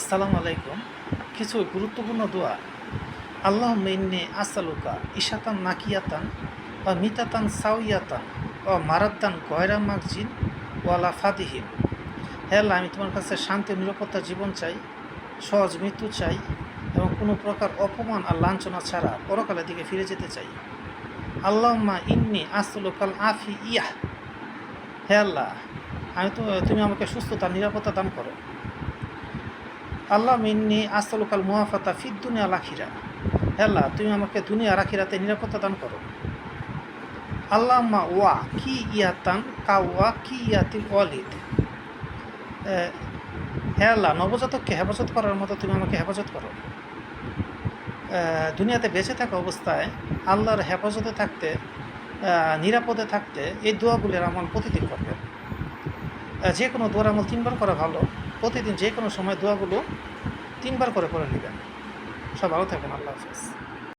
আসসালামু আলাইকুম। কিছু গুরুত্বপূর্ণ দোয়া। আল্লাহ মেন্নে আসালুকা ইশাতান নাকিয়াতান বা মিতাতান সাউয়াতান ও মারাদ্দান গয়রা মাকজিন ওয়ালা ফাদিহিন হে আল্লাহ, আমি তোমার কাছে শান্তি নিরাপত্তা জীবন চাই, সহজ মৃত্যু চাই এবং কোনো প্রকার অপমান আর লাঞ্ছনা ছাড়া পরকালের দিকে ফিরে যেতে চাই। আল্লাহ মা ইন্নি আসলুকাল আফি ইয়াহ। হে আল্লাহ, আমি তো, তুমি আমাকে সুস্থতা নিরাপত্তা দান করো। আল্লাহ মিন্নি আস্তলকাল মুহাফাতা ফিদ দুনিয়া লাখিরা আল্লাহ, তুমি আমাকে দুনিয়া রাখিরাতে নিরাপত্তা দান করো। আল্লাহ মা ওয়া কি ইয়াতান কাওয়া কি ইয়াতিল ওয়ালিদ। হে নবজাতককে হেফাজত করার মতো তুমি আমাকে হেফাজত করো। দুনিয়াতে বেঁচে থাকা অবস্থায় আল্লাহর হেফাজতে থাকতে নিরাপদে থাকতে এই দোয়াগুলির আমল প্রতিদিন করবে যে কোনো দোয়ার আমল তিনবার করা ভালো। প্রতিদিন যে কোনো সময় দোয়াগুলো তিনবার করে করে নেবেন। সব ভালো থাকবেন আল্লাহ হাফেজ।